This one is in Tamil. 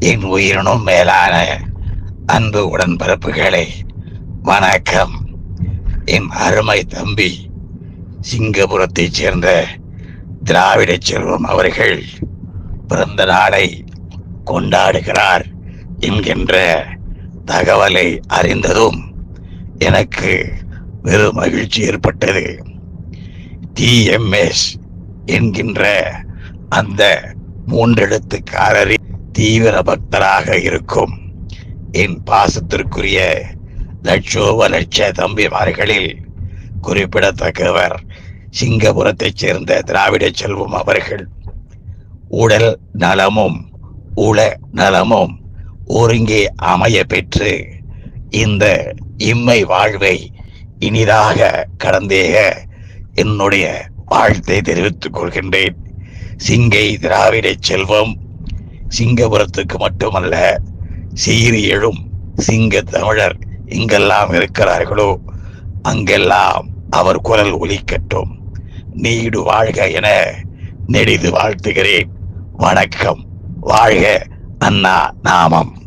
என் உயிரினும் மேலான அன்பு உடன்பிறப்புகளே வணக்கம். என் அருமை தம்பி சிங்கபுரத்தைச் சேர்ந்த திராவிட செல்வம் அவர்கள் பிறந்த நாளை கொண்டாடுகிறார் என்கின்ற தகவலை அறிந்ததும் எனக்கு வெறும் மகிழ்ச்சி ஏற்பட்டது. டிஎம்எஸ் என்கின்ற அந்த மூன்றெழுத்துக்காரரின் தீவிர பக்தராக இருக்கும். என் பாசத்திற்குரிய லட்சோப லட்ச தம்பிமார்களில் குறிப்பிடத்தக்கவர் சிங்கபுரத்தைச் சேர்ந்த திராவிட செல்வம் அவர்கள். உடல் நலமும் உள நலமும் ஒருங்கே அமைய பெற்று இந்த இம்மை வாழ்வை இனிதாக கடந்தேக என்னுடைய வாழ்த்தை தெரிவித்துக் கொள்கின்றேன். சிங்கை திராவிட செல்வம் சிங்கபுரத்துக்கு மட்டுமல்ல சீறி எழும் சிங்க தமிழர் எங்கெல்லாம் இருக்கிறார்களோ? அங்கெல்லாம் அவர் குரல் ஒலிக்கட்டும். நீடு வாழ்க என நெடிது வாழ்த்துகிறேன். வணக்கம். வாழ்க அண்ணா நாமம்.